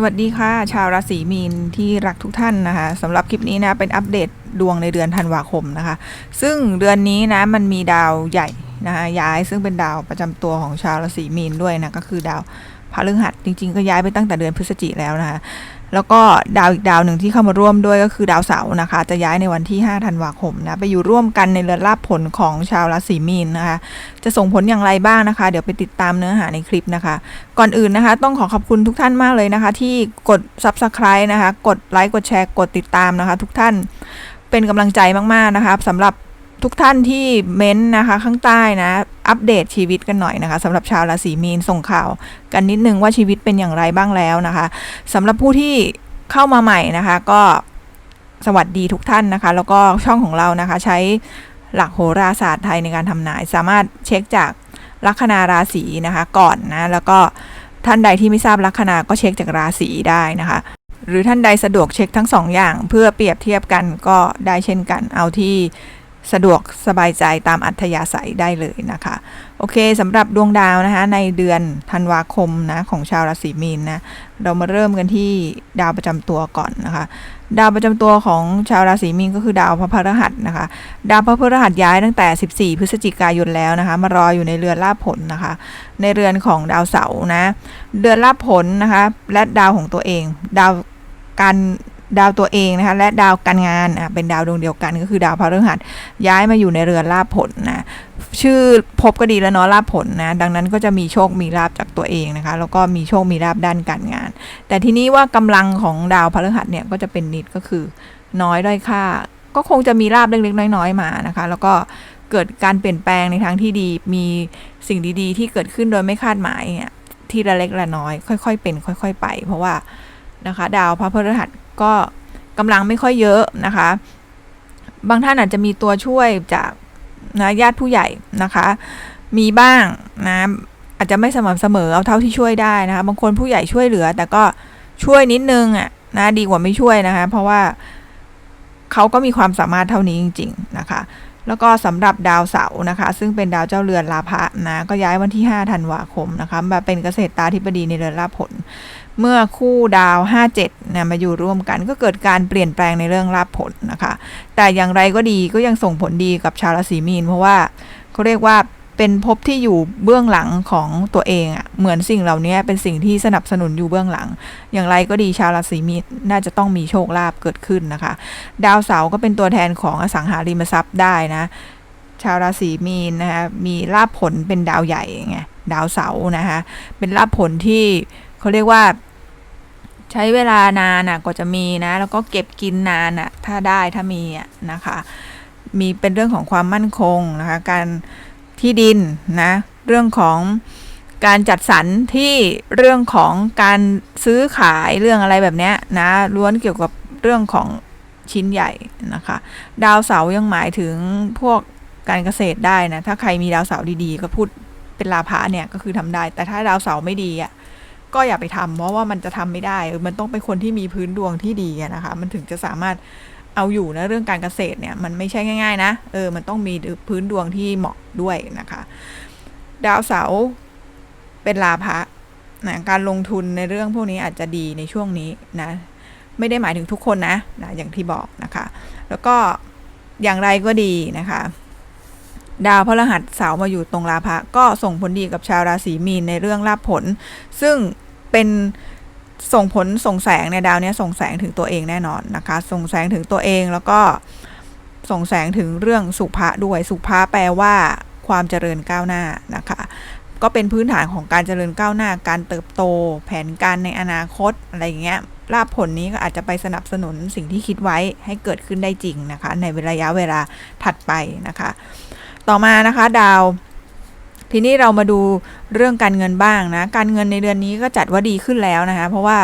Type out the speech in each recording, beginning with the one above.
สวัสดีค่ะ ชาวราศีมีนที่รักทุกท่านนะคะสำหรับคลิปนี้นะเป็นอัปเดตดวงในเดือนธันวาคมนะคะ ซึ่งเดือนนี้นะมันมีดาวใหญ่นะคะย้ายซึ่งเป็นดาวประจำตัวของชาวราศีมีนด้วยนะก็คือดาวพฤหัสจริง ๆ ก็ย้ายไปตั้งแต่เดือนพฤศจิกแล้วนะคะ แล้วก็ดาวอีกดาวหนึ่งที่เข้ามาร่วมด้วยก็คือดาวเสาร์นะคะ จะย้ายในวันที่ 5 ธันวาคมนะ ไปอยู่ร่วมกันในเรือนราบผลของชาวราศีมีนนะคะ จะส่งผลอย่างไรบ้างนะคะ เดี๋ยวไปติดตามเนื้อหาในคลิปนะคะ ก่อนอื่นนะคะ ต้องขอขอบคุณทุกท่านมากเลยนะคะ ที่กด Subscribe นะคะ กดไลค์กดแชร์กดติดตามนะคะ ทุกท่านเป็นกำลังใจมากๆนะคะสำหรับ ทุกท่านที่เม้นต์นะคะ ข้างใต้นะ อัปเดตชีวิตกันหน่อยนะคะสำหรับชาวราศีมีนส่งข่าว กันนิดนึงว่าชีวิตเป็นอย่างไรบ้างแล้วนะคะสำหรับผู้ที่เข้ามาใหม่นะคะ ก็สวัสดีทุกท่านนะคะ แล้วก็ช่องของเรานะคะ ใช้หลักโหราศาสตร์ไทยในการทำนาย สามารถเช็คจากลัคนาราศีนะคะก่อนนะแล้วก็ท่านใดที่ไม่ทราบลัคนาก็เช็คจากราศีได้นะคะ หรือท่านใดสะดวกเช็คทั้งสองอย่าง เพื่อเปรียบเทียบกันก็ได้เช่นกันเอาที่ สะดวกสบายใจตามอัธยาศัยได้เลยนะคะ โอเคสำหรับดวงดาวนะคะ ในเดือนธันวาคมนะของชาวราศีมีนนะเรามาเริ่มกันที่ดาวประจำตัวก่อนนะคะ ดาวประจำตัวของชาวราศีมีนก็คือดาวพระพฤหัสนะคะ ดาวพระพฤหัสย้ายตั้งแต่ 14 พฤศจิกายนแล้วนะคะ มารออยู่ในเรือนลาผลนะคะ ในเรือนของดาวเสาร์นะ เดือนลาผลนะคะ และดาวของตัวเอง ดาวการ ดาวตัวเองนะคะและดาวการงานอะเป็นดาวดวงเดียวกันก็คือดาวพฤหัสย้ายมาอยู่ในเรือนลาภผลนะชื่อพบก็ดีแล้วเนาะลาภผลนะดังนั้นก็จะมีโชคมีลาภจากตัวเองนะคะแล้วก็มีโชคมีลาภด้านการงาน แต่ทีนี้ว่ากำลังของดาวพฤหัสเนี่ยก็จะเป็นนิดก็คือน้อยด้อยค่า ก็คงจะมีลาบเล็กๆน้อยๆมานะคะ แล้วก็เกิดการเปลี่ยนแปลงในทางที่ดีมีสิ่งดีๆ ที่เกิดขึ้นโดยไม่คาดหมายเนี่ยทีละเล็กละน้อย ค่อย ๆ เป็น ค่อย ๆ ไป เพราะว่านะคะ ดาวพระพฤหัส ก็กำลังไม่ค่อยเยอะนะคะ บางท่านอาจจะมีตัวช่วยจากนะญาติผู้ใหญ่นะคะ มีบ้างนะอาจจะไม่สม่ำเสมอเอาเท่าที่ช่วยได้นะคะ บางคนผู้ใหญ่ช่วยเหลือ แต่ก็ช่วยนิดนึงอะนะดีกว่าไม่ช่วยนะคะ เพราะว่าเขาก็มีความสามารถเท่านี้จริง ๆนะคะ แล้วก็สำหรับดาวเสาร์นะคะ ซึ่งเป็นดาวเจ้าเรือนลาภะนะก็ย้ายวันที่5ธันวาคมนะคะมาเป็นเกษตรตาธิบดีในเรือนลาผล เมื่อคู่ดาว 57นะมาอยู่ร่วมกันก็เกิดการเปลี่ยนแปลงในเรื่องลาภผลนะคะ แต่อย่างไรก็ดีก็ยังส่งผลดีกับชาวราศีมีน เพราะว่าเขาเรียกว่าเป็นภพที่อยู่เบื้องหลังของตัวเองอะ่ะเหมือนสิ่งเหล่านี้เป็นสิ่งที่สนับสนุนอยู่เบื้องหลัง อย่างไรก็ดีชาวราศีมีนน่าจะต้องมีโชคลาภเกิดขึ้นนะคะ ดาวเสาร์ก็เป็นตัวแทนของอสังหาริมทรัพย์ได้นะ ชาวราศีมีนนะคะมีลาภผลเป็นดาวใหญ่ไงดาวเสาร์นะคะเป็นลาภผลที่เขาเรียกว่า ใช้เวลานานอะก็จะมีนะ แล้วก็เก็บกินนานอะถ้าได้ถ้ามีอะนะคะ มีเป็นเรื่องของความมั่นคงนะคะการที่ดินนะเรื่องของการจัดสรรที่เรื่องของการซื้อขายเรื่องอะไรแบบเนี้ยนะล้วนเกี่ยวกับเรื่องของชิ้นใหญ่นะคะ ดาวเสายังหมายถึงพวกการเกษตรได้นะถ้าใครมีดาวเสาร์ดีๆ ก็พูดเป็นลาภะเนี่ยก็คือทำได้ แต่ถ้าดาวเสาร์ไม่ดีอะ ก็อย่าไปทำเพราะว่ามันจะทำไม่ได้ มันต้องเป็นคนที่มีพื้นดวงที่ดีนะคะ มันถึงจะสามารถเอาอยู่นะเรื่องการเกษตรเนี่ยมันไม่ใช่ง่าย ๆ นะ เออ มันต้องมีพื้นดวงที่เหมาะด้วยนะคะ ดาวเสาร์เป็นลาภะนะการลงทุนในเรื่องพวกนี้อาจจะดีในช่วงนี้นะ ไม่ได้หมายถึงทุกคนนะนะอย่างที่บอกนะคะ แล้วก็อย่างไรก็ดีนะคะ ดาวพฤหัสเสาร์มาอยู่ตรงลาภะก็ส่งผลดีกับชาวราศีมีนในเรื่องลาภผล ซึ่งเป็นส่งผลส่งแสงในดาวนี้ส่งแสงถึงตัวเองแน่นอนนะคะ ส่งแสงถึงตัวเองแล้วก็ส่งแสงถึงเรื่องสุภะด้วยสุภะแปลว่าความเจริญก้าวหน้านะคะ ก็เป็นพื้นฐานของการเจริญก้าวหน้า การเติบโต แผนการในอนาคตอะไรอย่างเงี้ยลาภผลนี้ก็อาจจะไปสนับสนุนสิ่งที่คิดไว้ให้เกิดขึ้นได้จริงนะคะ ในระยะเวลาถัดไปนะคะ ต่อมานะคะดาว ทีนี้เรามาดูเรื่องการเงินบ้างนะ การเงินในเดือนนี้ก็จัดว่าดีขึ้นแล้วนะคะ เพราะว่า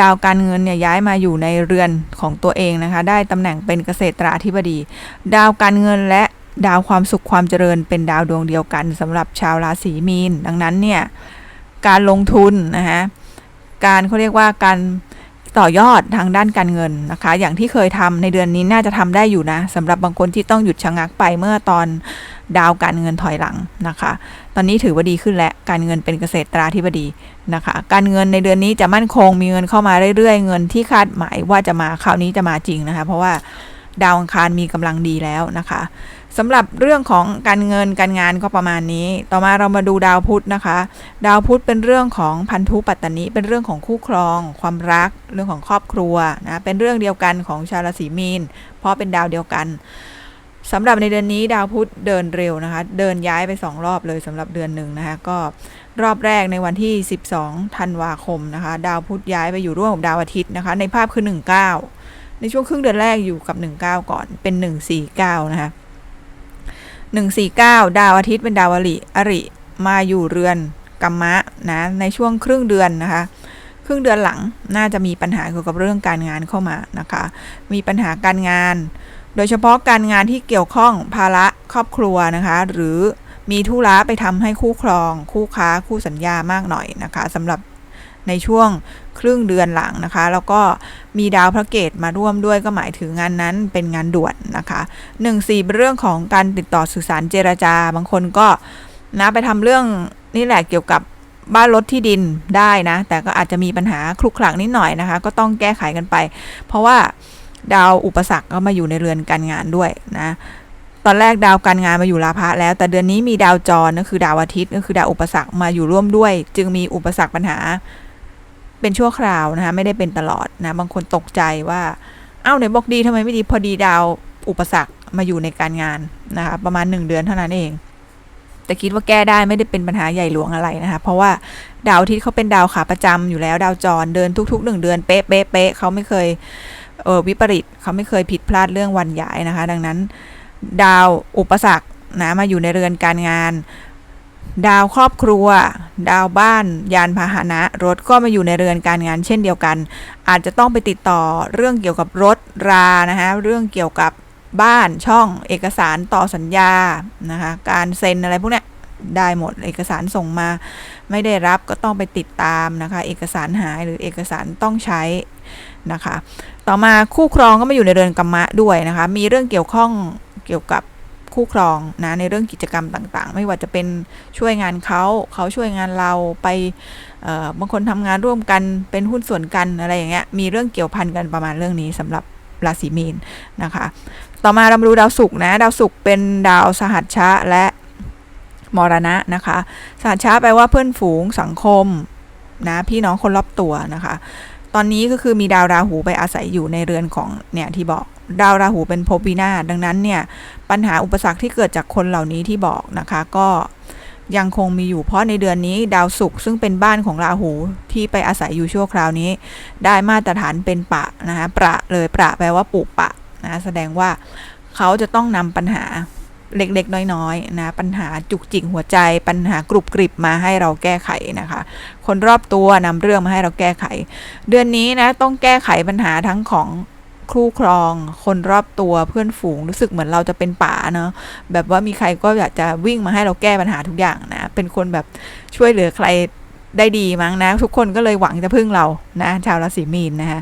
ดาวการเงินเนี่ยย้ายมาอยู่ในเรือนของตัวเองนะคะ ได้ตำแหน่งเป็นเกษตราธิบดี ดาวการเงินและดาวความสุขความเจริญเป็นดาวดวงเดียวกันสำหรับชาวราศีมีน ดังนั้นเนี่ยการลงทุนนะคะการเขาเรียกว่าการ ต่อยอดทางด้านการเงินนะคะ อย่างที่เคยทำในเดือนนี้น่าจะทำได้อยู่นะสำหรับบางคนที่ต้องหยุดชะงักไปเมื่อตอนดาวการเงินถอยหลังนะคะ ตอนนี้ถือว่าดีขึ้นแล้วการเงินเป็นเกษตรตราธิบดีนะคะ การเงินในเดือนนี้จะมั่นคงมีเงินเข้ามาเรื่อยๆ เงินที่คาดหมายว่าจะมาคราวนี้จะมาจริงนะคะ เพราะว่าดาวอังคารมีกำลังดีแล้วนะคะ สำหรับเรื่องของการเงินการงานก็ประมาณนี้ ต่อมาเรามาดูดาวพุธนะคะ ดาวพุธเป็นเรื่องของพันธุปัตตนิเป็นเรื่องของคู่ครอง ความรัก เรื่องของครอบครัวนะเป็นเรื่องเดียวกันของชาวราศีมีน เพราะเป็นดาวเดียวกันสำหรับในเดือนนี้ดาวพุธเดินเร็วนะคะ เดินย้ายไป 2 รอบเลยสำหรับเดือนหนึ่งนะคะ ก็รอบแรกในวันที่ 12ธันวาคมนะคะ ดาวพุธย้ายไปอยู่ร่วมกับดาวอาทิตย์นะคะ ในภาพคือ 19 ในช่วงครึ่งเดือนแรกอยู่กับ 19 ก่อนเป็น 149 นะคะ 149 ดาวอาทิตย์เป็นดาวอริอริมาอยู่เรือนกัมมะนะในช่วงครึ่งเดือนนะคะ ครึ่งเดือนหลังน่าจะมีปัญหาเกี่ยวกับเรื่องการงานเข้ามานะคะ มีปัญหาการงาน โดยเฉพาะการงานที่เกี่ยวข้องภาระครอบครัวนะคะ หรือมีธุระไปทำให้คู่ครอง คู่ค้าคู่สัญญามากหน่อยนะคะสำหรับ ในช่วงครึ่งเดือนหลังนะคะ แล้วก็มีดาวพระเกตมาร่วมด้วยก็หมายถึงงานนั้นเป็นงานด่วนนะคะหนึ่งสี่เป็นเรื่องของการติดต่อสื่อสารเจรจา บางคนก็นะไปทำเรื่องนี่แหละเกี่ยวกับบ้านรถที่ดินได้นะ แต่ก็อาจจะมีปัญหาคลุกคลักนิดหน่อยนะคะ ก็ต้องแก้ไขกันไป เพราะว่าดาวอุปสรรคก็มาอยู่ในเรือนการงานด้วยนะ ตอนแรกดาวการงานมาอยู่ราพะแล้ว แต่เดือนนี้มีดาวจรก็คือดาวอาทิตย์ก็คือดาวอุปสรรคมาอยู่ร่วมด้วย จึงมีอุปสรรคปัญหา เป็นชั่วคราวนะคะไม่ได้เป็นตลอดนะบางคนตกใจว่า เอ้าไหนบอกดีทำไมไม่ดีพอดีดาวอุปสรรคมาอยู่ในการงานนะคะประมาณหนึ่งเดือนเท่านั้นเอง แต่คิดว่าแก้ได้ไม่ได้เป็นปัญหาใหญ่หลวงอะไรนะคะเพราะว่าดาวอาทิตย์เขาเป็นดาวขาประจำอยู่แล้วดาวจรเดินทุกๆหนึ่งเดือนเป๊ะเป๊ะเป๊ะเขาไม่เคยเออวิปริตเขาไม่เคยผิดพลาดเรื่องวันย้ายนะคะ ดังนั้น ดาวอุปสรรคนะมาอยู่ในเรือนการงาน ดาวครอบครัว ดาวบ้าน ยานพาหนะ รถก็มาอยู่ในเรือนการงานเช่นเดียวกัน อาจจะต้องไปติดต่อเรื่องเกี่ยวกับรถรานะคะเรื่องเกี่ยวกับบ้านช่องเอกสารต่อสัญญานะคะการเซ็นอะไรพวกเนี้ยได้หมดเอกสารส่งมา ไม่ได้รับก็ต้องไปติดตามนะคะเอกสารหายหรือเอกสารต้องใช้นะคะ ต่อมาคู่ครองก็มาอยู่ในเรือนกรรมะด้วยนะคะมีเรื่องเกี่ยวข้องเกี่ยวกับ คู่ครองนะในเรื่องกิจกรรมต่างๆ ไม่ว่าจะเป็นช่วยงานเขาเขาช่วยงานเราไปบางคนทำงานร่วมกันเป็นหุ้นส่วนกันอะไรอย่างเงี้ยมีเรื่องเกี่ยวพันกันประมาณเรื่องนี้สำหรับราศีมีนนะคะ ต่อมาเรามาดูดาวศุกร์นะดาวศุกร์เป็นดาวสหัชชะและมรณะนะคะสหัชชะแปลว่าเพื่อนฝูงสังคมนะพี่น้องคนรอบตัวนะคะ ตอนนี้ก็คือมีดาวราหูไปอาศัยอยู่ในเรือนของเนี่ยที่บอก ดาวราหูเป็นภพวินาศดังนั้นเนี่ยปัญหาอุปสรรคที่เกิดจากคนเหล่านี้ที่บอกนะคะก็ยังคงมีอยู่เพราะในเดือนนี้ดาวศุกร์ซึ่งเป็นบ้านของราหูที่ไปอาศัยอยู่ชั่วคราวนี้ ได้มาตรฐานเป็นปะนะคะประเลยประแปลว่าปลูกปะนะแสดงว่าเขาจะต้องนำปัญหาเล็กๆ น้อยๆนะปัญหาจุกจิกหัวใจ ปัญหากรุบกริบมาให้เราแก้ไขนะคะ คนรอบตัวนำเรื่องมาให้เราแก้ไข เดือนนี้นะต้องแก้ไขปัญหาทั้งของ คู่ครอง คนรอบตัวเพื่อนฝูงรู้สึกเหมือนเราจะเป็นป่าเนาะแบบว่ามีใครก็อยากจะวิ่งมาให้เราแก้ปัญหาทุกอย่างนะ เป็นคนแบบช่วยเหลือใครได้ดีมั้งนะ ทุกคนก็เลยหวังจะพึ่งเรานะชาวราศีมีนนะคะ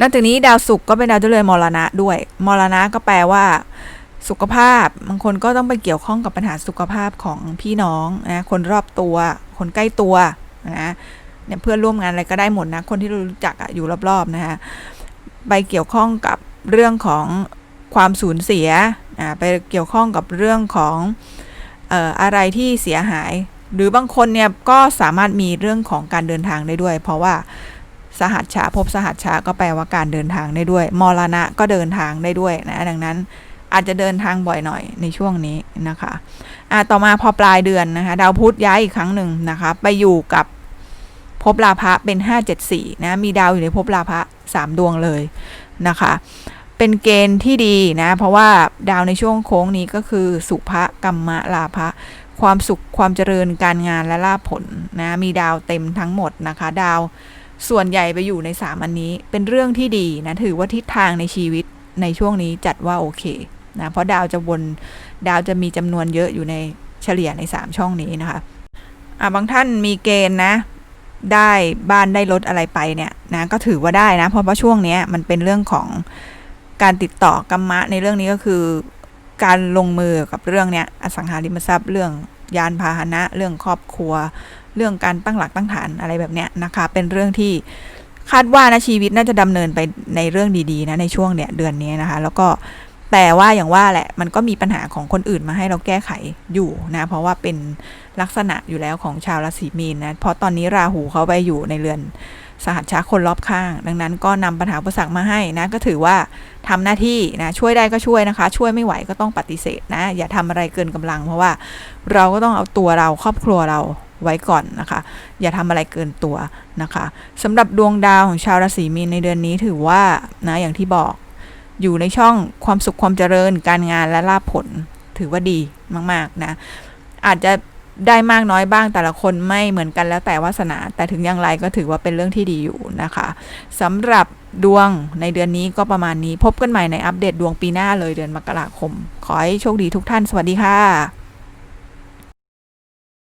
นอกจากนี้ดาวศุกร์ก็เป็นดาวเจริญมรณะด้วย มรณะก็แปลว่าสุขภาพบางคนก็ต้องไปเกี่ยวข้องกับปัญหาสุขภาพของพี่น้องนะคนรอบตัว คนใกล้ตัวนะเนี่ยเพื่อนร่วมงานอะไรก็ได้หมดนะ คนที่รู้จักอยู่รอบๆนะคะ ไปเกี่ยวข้องกับเรื่องของความสูญเสียไปเกี่ยวข้องกับเรื่องของอออะไรที่เสียหาย หรือบางคนเนี่ยก็สามารถมีเรื่องของการเดินทางได้ด้วย เพราะว่าสหัสชาพบสหัสชาก็แปลว่าการเดินทางได้ด้วย มรณะก็เดินทางได้ด้วยนะดังนั้นอาจจะเดินทางบ่อยหน่อยในช่วงนี้นะคะอะต่อมาพอปลายเดือนนะคะดาวพุธย้ายอีกครั้งหนึ่งนะคะไปอยู่กับภพลาภะเป็น 574นะมีดาวอยู่ในภพลาภะ 3 ดวงเลยนะคะ เป็นเกณฑ์ที่ดีนะ เพราะว่าดาวในช่วงโค้งนี้ก็คือสุภกรรมะลาภะความสุขความเจริญการงานและลาภผลนะมีดาวเต็มทั้งหมดนะคะ ดาวส่วนใหญ่ไปอยู่ใน 3 อันนี้เป็นเรื่องที่ดีนะถือว่าทิศทางในชีวิตในช่วงนี้จัดว่าโอเคนะเพราะดาวจะวนดาวจะมีจำนวนเยอะอยู่ในเฉลี่ยใน 3 ช่องนี้นะคะอะบางท่านมีเกณฑ์นะ ได้บ้านได้รถอะไรไปเนี่ยนะก็ถือว่าได้นะเพราะว่าช่วงนี้มันเป็นเรื่องของการติดต่อกรรมะในเรื่องนี้ก็คือ การลงมือกับเรื่องเนี้ยอสังหาริมทรัพย์เรื่องยานพาหนะ เรื่องครอบครัว เรื่องการตั้งหลักตั้งฐานอะไรแบบเนี้ยนะคะ เป็นเรื่องที่คาดว่านะชีวิตน่าจะดำเนินไปในเรื่องดีๆนะในช่วงเนี้ยเดือนนี้นะคะ แล้วก็ แต่ว่าอย่างว่าแหละมันก็มีปัญหาของคนอื่นมาให้เราแก้ไขอยู่นะ เพราะว่าเป็นลักษณะอยู่แล้วของชาวราศีมีนนะเพราะตอนนี้ราหูเขาไปอยู่ในเรือนสหัชชาคนรอบข้าง ดังนั้นก็นำปัญหาอุปสรรคมาให้นะ ก็ถือว่าทำหน้าที่นะช่วยได้ก็ช่วยนะคะ ช่วยไม่ไหวก็ต้องปฏิเสธนะ อย่าทำอะไรเกินกำลัง เพราะว่าเราก็ต้องเอาตัวเราครอบครัวเราไว้ก่อนนะคะ อย่าทำอะไรเกินตัวนะคะสำหรับดวงดาวของชาวราศีมีนในเดือนนี้ถือว่านะอย่างที่บอก อยู่ในช่องความสุขความเจริญ การงานและลาภผลถือว่าดีมาก ๆ นะ อาจจะได้มากน้อยบ้างแต่ละคนไม่เหมือนกันแล้วแต่วาสนา แต่ถึงอย่างไรก็ถือว่าเป็นเรื่องที่ดีอยู่นะคะสำหรับดวงในเดือนนี้ก็ประมาณนี้พบกันใหม่ในอัปเดตดวงปีหน้าเลยเดือนมกราคม ขอให้โชคดีทุกท่านสวัสดีค่ะ